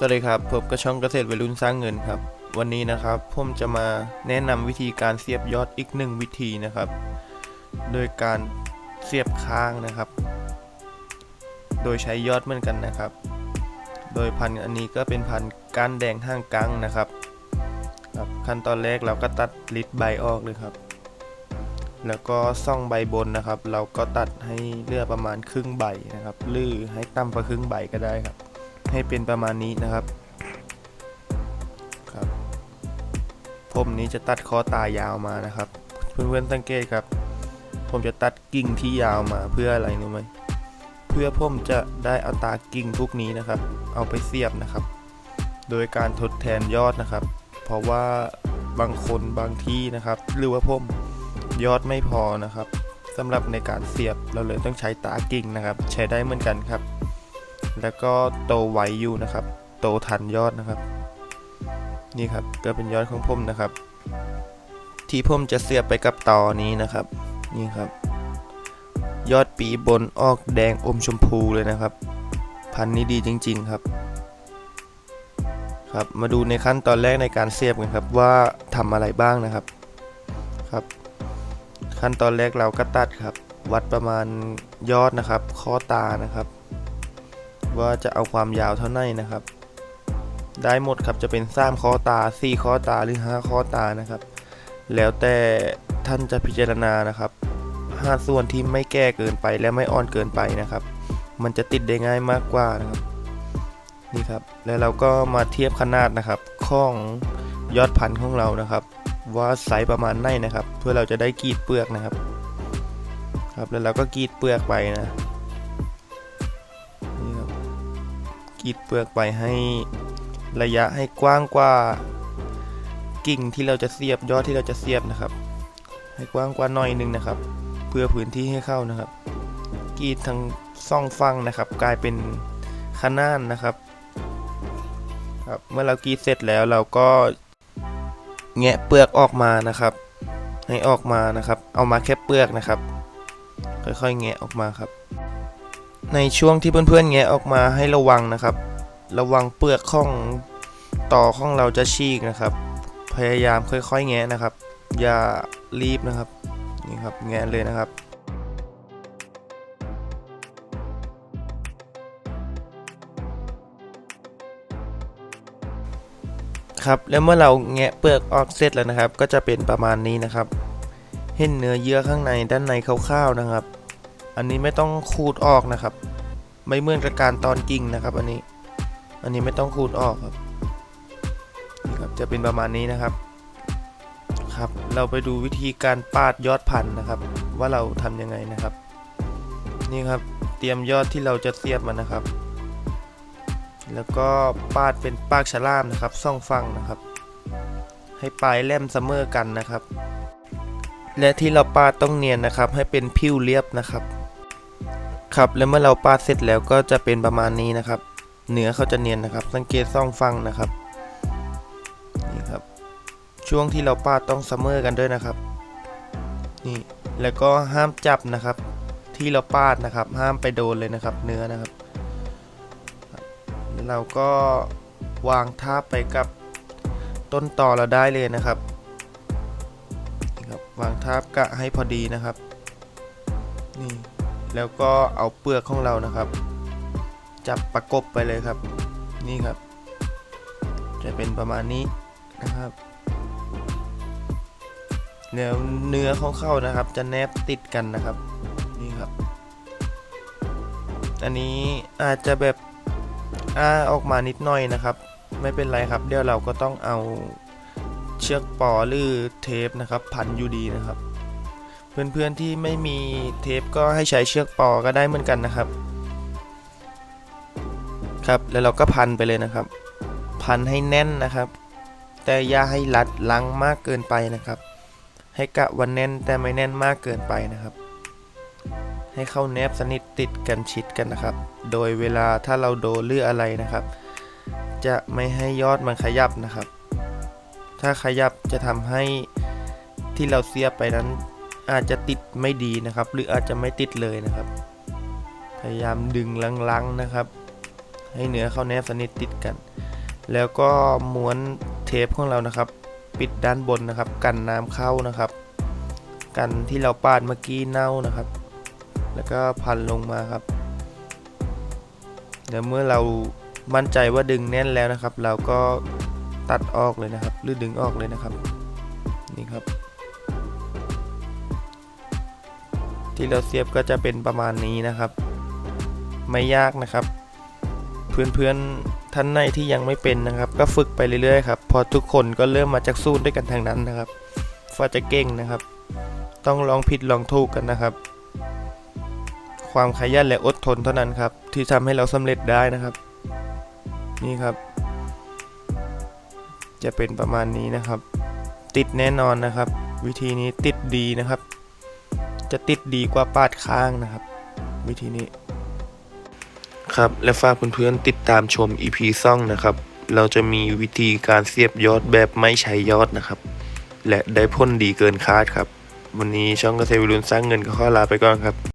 สวัสดีครับพบกับช่องเกษตรวัยรุ่นสร้างเงินครับ วันนี้นะครับผมจะมาแนะนำวิธีการเสียบยอดอีกหนึ่งวิธีนะครับ โดยการเสียบค้างนะครับ โดยใช้ยอดเหมือนกันนะครับ โดยพันธุ์อันนี้ก็เป็นพันธุ์ก้านแดงห้างกังนะครับครับขั้นตอนแรกเราก็ตัดลิดใบออกเลยครับ แล้วก็ซ่องใบบนนะครับ เราก็ตัดให้เลือประมาณครึ่งใบนะครับ หรือให้ต่ำกว่าครึ่งใบก็ได้ครับ ให้เป็นประมาณนี้นะครับครับผมนี้จะตัดคอตายาวมานะครับ เพื่อนๆสังเกตครับ ผมจะตัดกิ่งที่ยาวมาเพื่ออะไรรู้ไหมเพื่อผมจะได้เอาตากิ่งพวกนี้นะครับ เอาไปเสียบนะครับ โดยการทดแทนยอดนะครับ เพราะว่าบางคนบางที่นะครับ หรือว่าผมยอดไม่พอนะครับสำหรับในการเสียบเราเลยต้องใช้ตากิ่งนะครับ ใช้ได้เหมือนกันครับ แล้วก็โตไวอยู่นะครับ โตทันยอดนะครับ นี่ครับก็เป็นยอดของผมนะครับ ที่ผมจะเสียบไปกับต่อนี้นะครับ นี่ครับ ยอดปีบนออกแดงอมชมพูเลยนะครับ พันนี้ดีจริง ๆครับ ครับ มาดูในขั้นตอนแรกในการเสียบกันครับว่าทำอะไรบ้างนะครับครับ ขั้นตอนแรกเราก็ตัดครับ วัดประมาณยอดนะครับ ข้อตานะครับ ว่าจะเอาความยาวเท่าไหร่นะครับ ได้หมดครับจะเป็น3ข้อตา4ข้อตาหรือ5ข้อตานะครับ แล้วแต่ท่านจะพิจารณานะครับ5ส่วนที่ไม่แก่เกินไปและไม่อ่อนเกินไปนะครับ มันจะติดได้ง่ายมากกว่านะครับนี่ครับแล้วเราก็มาเทียบขนาดนะครับของยอดพันธุ์ของเรานะครับ ว่าไซส์ประมาณไหนนะครับ เพื่อเราจะได้กรีดเปลือกนะครับ ครับแล้วเราก็กรีดเปลือกไปนะ กรีดเปลือกไปให้ระยะให้กว้างกว่ากิ่งที่เราจะเสียบยอดที่เราจะเสียบนะครับ ให้กว้างกว่าหน่อยหนึงนะครับ เพื่อพื้นที่ให้เข้านะครับกรีดทั้งซ่องฟังนะครับ กลายเป็นขนานนะครับครับเมื่อเรากรีดเสร็จแล้วเราก็แงะเปลือกออกมานะครับ ให้ออกมานะครับ เอามาแค่เปลือกนะครับ ค่อยๆแงะออกมาครับ ในช่วงที่เพื่อนๆแงะออกมาให้ระวังนะครับ ระวังเปลือกข้องต่อข้องเราจะฉีกนะครับ พยายามค่อยๆแงะนะครับ อย่ารีบนะครับนี่ครับแงะเลยนะครับครับแล้วเมื่อเราแงะเปลือกออกเสร็จแล้วนะครับ ก็จะเป็นประมาณนี้นะครับ เห็นเนื้อเยื่อข้างในด้านในคร่าวๆนะครับ อันนี้ไม่ต้องขูดออกนะครับ ไม่เหมือนกับการตอนกิ่งนะครับ อันนี้ อันนี้ไม่ต้องขูดออกครับนี่ครับ จะเป็นประมาณนี้นะครับ ครับ เราไปดูวิธีการปาดยอดพันธุ์นะครับ ว่าเราทำยังไงนะครับ นี่ครับ เตรียมยอดที่เราจะเสียบมันนะครับ แล้วก็ปาดเป็นปากฉลามนะครับซ่องฟังนะครับ ให้ปลายแหลมเสมอกันนะครับและที่เราปาดต้องเนียนนะครับ ให้เป็นผิวเรียบนะครับ ครับ แล้วเมื่อเราปาดเสร็จแล้วก็จะเป็นประมาณนี้นะครับ เนื้อเขาจะเนียนนะครับ สังเกตซ่องฟังนะครับนี่ครับ ช่วงที่เราปาดต้องเสมเมอร์กันด้วยนะครับนี่แล้วก็ห้ามจับนะครับ ที่เราปาดนะครับ ห้ามไปโดนเลยนะครับ เนื้อนะครับแล้วเราก็วางทาบไปกับต้นต่อเราได้เลยนะครับนี่ครับวางทาบกะให้พอดีนะครับ นี่ แล้วก็เอาเปลือกของเรานะครับ จับประกบไปเลยครับ นี่ครับ จะเป็นประมาณนี้นะครับแล้วเนื้อของเข้านะครับ จะแนบติดกันนะครับ นี่ครับ อันนี้อาจจะแบบอ้าออกมานิดหน่อยนะครับ ไม่เป็นไรครับ เดี๋ยวเราก็ต้องเอาเชือกปอหรือเทปนะครับ พันอยู่ดีนะครับ เพื่อนๆที่ไม่มีเทปก็ให้ใช้เชือกปอก็ได้เหมือนกันนะครับ ครับแล้วเราก็พันไปเลยนะครับ พันให้แน่นนะครับ แต่อย่าให้รัดลังมากเกินไปนะครับ ให้กะวันแน่นแต่ไม่แน่นมากเกินไปนะครับ ให้เข้าแนบสนิทติดกันชิดกันนะครับ โดยเวลาถ้าเราโดนเลืออะไรนะครับ จะไม่ให้ยอดมันขยับนะครับ ถ้าขยับจะทำให้ที่เราเสียบไปนั้น อาจจะติดไม่ดีนะครับ หรืออาจจะไม่ติดเลยนะครับ พยายามดึงลังๆนะครับ ให้เนื้อเข้าแนบสนิทติดกัน แล้วก็ม้วนเทปของเรานะครับ ปิดด้านบนนะครับ กันน้ำเข้านะครับ กันที่เราปาดเมื่อกี้เน่านะครับ แล้วก็พันลงมาครับเดี๋ยวเมื่อเรามั่นใจว่าดึงแน่นแล้วนะครับ เราก็ตัดออกเลยนะครับ หรือดึงออกเลยนะครับ นี่ครับ ที่เราเสียบก็จะเป็นประมาณนี้นะครับ ไม่ยากนะครับ เพื่อนๆท่านไหนที่ยังไม่เป็นนะครับ ก็ฝึกไปเรื่อยๆครับพอทุกคนก็เริ่มมาจากสูตรด้วยกันทางนั้นนะครับว่าจะเก่งนะครับ ต้องลองผิดลองถูกกันนะครับ ความขยันและอดทนเท่านั้นครับ ที่ทำให้เราสำเร็จได้นะครับ นี่ครับ จะเป็นประมาณนี้นะครับ ติดแน่นอนนะครับ วิธีนี้ติดดีนะครับ จะติดดีกว่าปาดข้างนะครับ วิธีนี้ ครับและฝากเพื่อนๆติดตามชม EP ซ่องนะครับ เราจะมีวิธีการเสียบยอดแบบไม่ใช้ยอดนะครับ และได้พ่นดีเกินคาดครับ วันนี้ช่องเกษตรวิรุณสร้างเงินก็ขอลาไปก่อนครับ